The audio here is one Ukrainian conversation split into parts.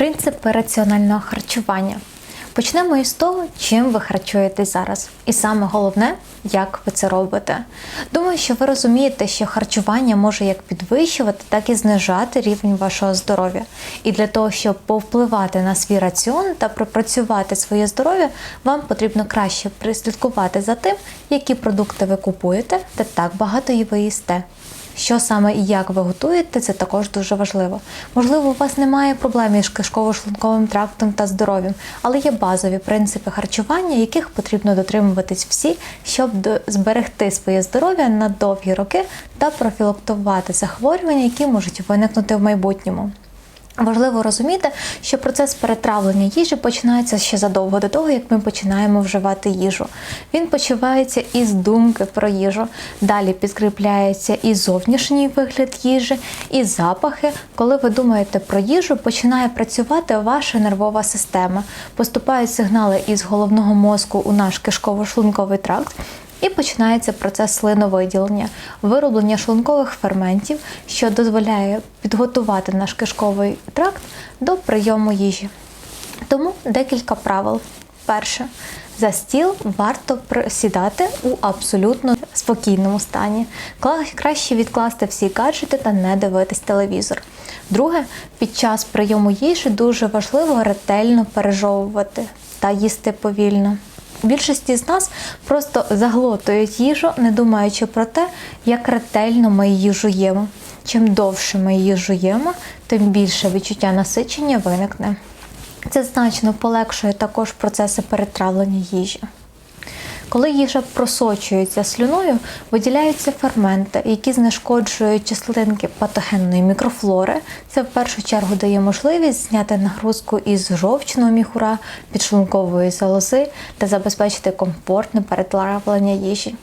Принципи раціонального харчування. Почнемо із того, чим ви харчуєтесь зараз. І саме головне, як ви це робите. Думаю, що ви розумієте, що харчування може як підвищувати, так і знижати рівень вашого здоров'я. І для того, щоб повпливати на свій раціон та пропрацювати своє здоров'я, вам потрібно краще прислідкувати за тим, які продукти ви купуєте, та так багато і ви їсте. Що саме і як ви готуєте, це також дуже важливо. Можливо, у вас немає проблем із кишково-шлунковим трактом та здоров'ям, але є базові принципи харчування, яких потрібно дотримуватись всі, щоб зберегти своє здоров'я на довгі роки та профілактувати захворювання, які можуть виникнути в майбутньому. Важливо розуміти, що процес перетравлення їжі починається ще задовго до того, як ми починаємо вживати їжу. Він почувається із думки про їжу. Далі підкріпляється і зовнішній вигляд їжі, і запахи. Коли ви думаєте про їжу, починає працювати ваша нервова система. Поступають сигнали із головного мозку у наш кишково-шлунковий тракт. І починається процес слиновиділення, вироблення шлункових ферментів, що дозволяє підготувати наш кишковий тракт до прийому їжі. Тому декілька правил. Перше, за стіл варто сідати у абсолютно спокійному стані. Краще відкласти всі гаджети та не дивитись телевізор. Друге, під час прийому їжі дуже важливо ретельно пережовувати та їсти повільно. Більшості з нас просто заглотують їжу, не думаючи про те, як ретельно ми її жуємо. Чим довше ми її жуємо, тим більше відчуття насичення виникне. Це значно полегшує також процеси перетравлення їжі. Коли їжа просочується слюною, виділяються ферменти, які знешкоджують частинки патогенної мікрофлори. Це в першу чергу дає можливість зняти нагрузку із жовчного міхура, підшлункової залози та забезпечити комфортне перетравлення їжі.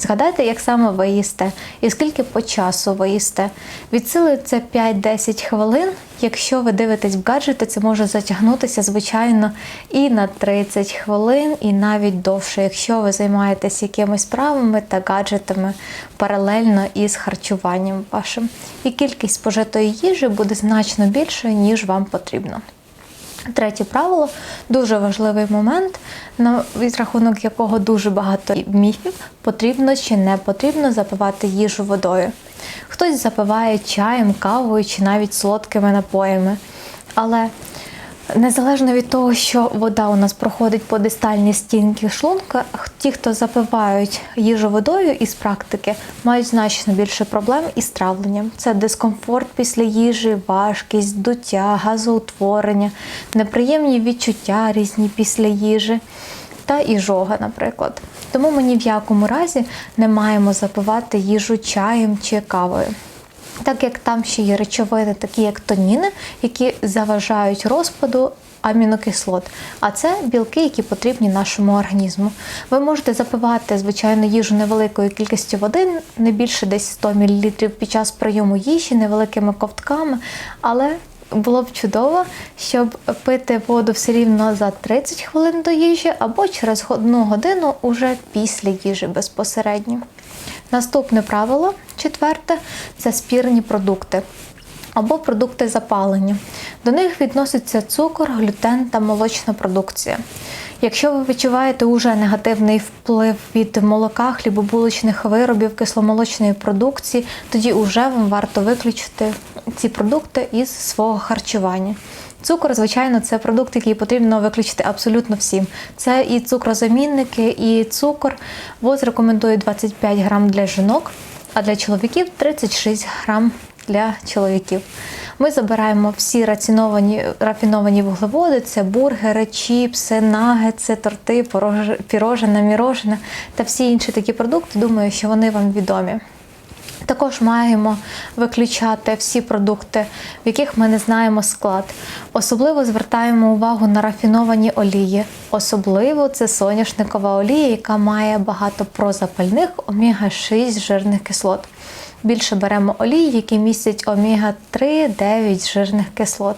Згадайте, як саме ви їсте і скільки по часу ви їсте. Від сили це 5-10 хвилин. Якщо ви дивитесь в гаджети, це може затягнутися, звичайно, і на 30 хвилин, і навіть довше, якщо ви займаєтесь якимись справами та гаджетами паралельно із харчуванням вашим. І кількість спожитої їжі буде значно більшою, ніж вам потрібно. Третє правило дуже важливий момент, на рахунок якого дуже багато міфів потрібно чи не потрібно запивати їжу водою. Хтось запиває чаєм, кавою чи навіть солодкими напоями. Але незалежно від того, що вода у нас проходить по дистальній стінці шлунка, ті, хто запивають їжу водою із практики, мають значно більше проблем із травленням. Це дискомфорт після їжі, важкість, дуття, газоутворення, неприємні відчуття різні після їжі. Та і жога, наприклад. Тому ми ні в якому разі не маємо запивати їжу чаєм чи кавою. Так як там ще є речовини, такі як тоніни, які заважають розпаду амінокислот, а це білки, які потрібні нашому організму. Ви можете запивати звичайно їжу невеликою кількістю води, не більше десь 100 мл під час прийому їжі, невеликими ковтками, але було б чудово, щоб пити воду все рівно за 30 хвилин до їжі або через одну годину уже після їжі безпосередньо. Наступне правило, четверте, це спірні продукти або продукти запалення. До них відноситься цукор, глютен та молочна продукція. Якщо ви відчуваєте уже негативний вплив від молока, хлібобулочних виробів, кисломолочної продукції, тоді вже вам варто виключити ці продукти із свого харчування. Цукор, звичайно, це продукт, який потрібно виключити абсолютно всім. Це і цукрозамінники, і цукор. ВОЗ рекомендує 25 грам для жінок, а для чоловіків 36 грам для чоловіків. Ми забираємо всі раціоновані рафіновані вуглеводи: це бургери, чіпси, нагетси, торти, пірожина, мірожина та всі інші такі продукти. Думаю, що вони вам відомі. Також маємо виключати всі продукти, в яких ми не знаємо склад. Особливо звертаємо увагу на рафіновані олії. Особливо це соняшникова олія, яка має багато прозапальних омега-6 жирних кислот. Більше беремо олії, які містять омега-3, 9 жирних кислот.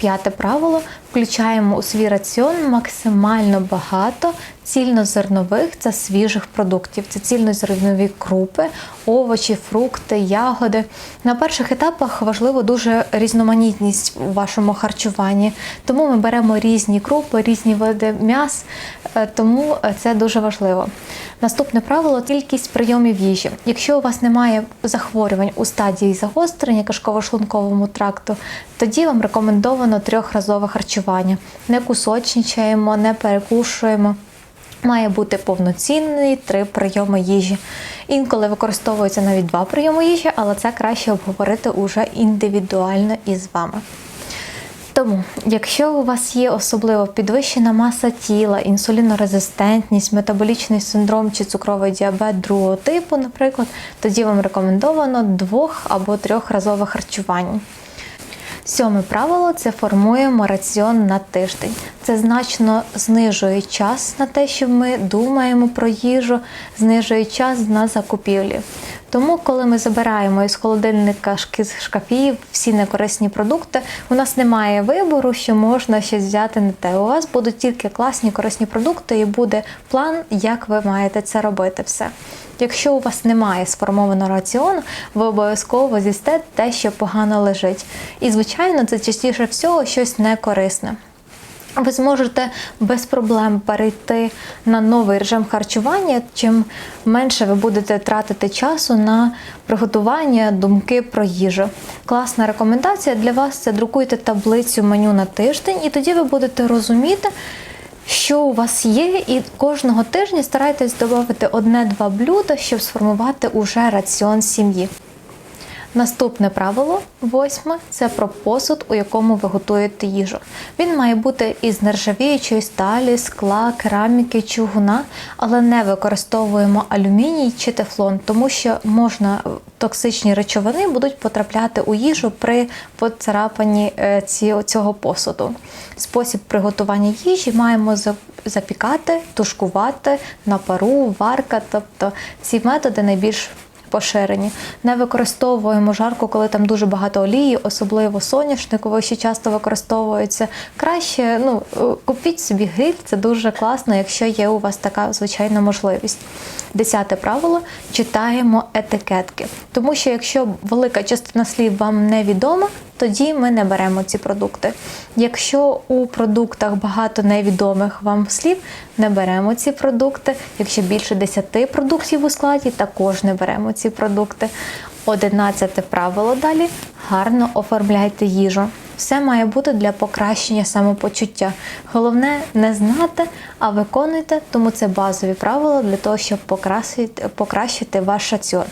П'яте правило включаємо у свій раціон максимально багато цільнозернових та свіжих продуктів. Це цільнозернові крупи, овочі, фрукти, ягоди. На перших етапах важливо дуже різноманітність у вашому харчуванні, тому ми беремо різні крупи, різні види м'яс, е, тому е, це дуже важливо. Наступне правило кількість прийомів їжі. Якщо у вас немає захворювань у стадії загострення кишково-шлунковому тракту, тоді вам рекомендовано трьохразове харчування. Не кусочничаємо, не перекушуємо. Має бути повноцінний три прийоми їжі. Інколи використовується навіть два прийоми їжі, але це краще обговорити уже індивідуально із вами. Тому, якщо у вас є особливо підвищена маса тіла, інсулінорезистентність, метаболічний синдром чи цукровий діабет другого типу, наприклад, тоді вам рекомендовано двох або трьохразове харчування. Сьоме правило це формуємо раціон на тиждень. Це значно знижує час на те, що ми думаємо про їжу, знижує час на закупівлі. Тому, коли ми забираємо із холодильника з шкафів всі некорисні продукти, у нас немає вибору, що можна щось взяти не те. У вас будуть тільки класні корисні продукти, і буде план, як ви маєте це робити все. Якщо у вас немає сформованого раціону, ви обов'язково з'їсте те, що погано лежить. І, звичайно, це частіше всього щось некорисне. Ви зможете без проблем перейти на новий режим харчування, чим менше ви будете тратити часу на приготування думки про їжу. Класна рекомендація для вас це друкуйте таблицю меню на тиждень, і тоді ви будете розуміти, що у вас є, і кожного тижня старайтесь додати одне-два блюда, щоб сформувати уже раціон сім'ї. Наступне правило, восьме, це про посуд, у якому ви готуєте їжу. Він має бути із нержавіючої сталі, скла, кераміки, чугуна, але не використовуємо алюміній чи тефлон, тому що можна токсичні речовини будуть потрапляти у їжу при поцарапанні е, цього посуду. Спосіб приготування їжі маємо запікати, тушкувати на пару, варка, тобто ці методи найбільш поширені. Не використовуємо жарку, коли там дуже багато олії, особливо соняшникової, що часто використовується. Краще ну, купіть собі гриль, це дуже класно, якщо є у вас така звичайна можливість. Десяте правило читаємо етикетки. Тому що якщо велика частина слів вам невідома, тоді ми не беремо ці продукти. Якщо у продуктах багато невідомих вам слів, не беремо ці продукти. Якщо більше 10 продуктів у складі, також не беремо ці продукти. Одинадцяте правило далі гарно оформляйте їжу. Все має бути для покращення самопочуття. Головне не знати, а виконуйте, тому це базові правила для того, щоб покращити ваш раціон.